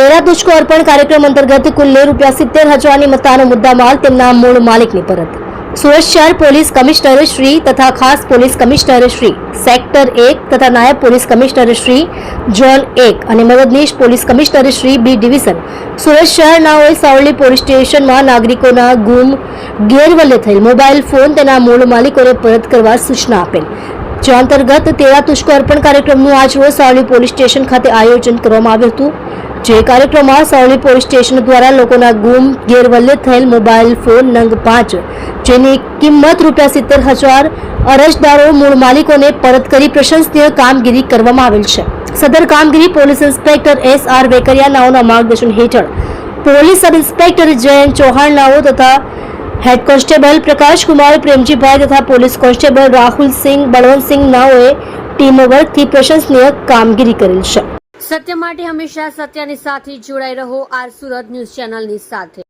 તેરા તુષ્કો અર્પણ કાર્યક્રમ અંતર્ગત કુલ્લે રૂપિયા સિત્તેર હજારની મતાનો મુદ્દામાલ તેમના મૂળ માલિકની પરત. સુરત શહેર પોલીસ કમિશનર શ્રી તથા ખાસ પોલીસ કમિશનર શ્રી સેક્ટર એક તથા નાયબ પોલીસ કમિશનર શ્રી ઝોન એક અને મદદનીશ police commissioner Shri B division. Surat શહેરનાઓએ Savli police સ્ટેશનમાં નાગરિકોના ગુમ ગેરવલ્લે થયેલ મોબાઈલ ફોન તેના મૂળ માલિકોને પરત કરવા સૂચના આપેલ. જે અંતર્ગત તેરા તુષ્કો અર્પણ કાર્યક્રમનું આજરોજ સાવલી પોલીસ સ્ટેશન ખાતે આયોજન કરવામાં આવ્યું હતું. જે કાર્યક્રમમાં સાવલી પોલીસ સ્ટેશન દ્વારા લોકોના ગુમ, ગેરવલ્લે થયેલ મોબાઈલ, ફોન, નંગ પાંચ, જેની કિંમત રૂપિયા સિત્તેર હજાર અરજદારો, મૂળ માલિકોને પરત કરી પ્રશંસનીય કામગીરી કરવામાં આવેલ છે. સદર કામગીરી police inspector S R Vekariya નાઓના માર્ગદર્શન હેઠળ police sub inspector Jayant Chauhan નાઓ તથા હેડ કોન્સ્ટેબલ પ્રકાશ કુમાર, પ્રેમજીભાઈ તથા પોલીસ કોન્સ્ટેબલ રાહુલ સિંહ બળવંતસિંહ નાઓએ ટીમ વર્કથી પ્રશંસનીય કામગીરી કરેલ છે. સત્ય માટે હંમેશા સત્યની સાથે જોડાઈ રહો આર સુરત ન્યૂઝ ચેનલની સાથે.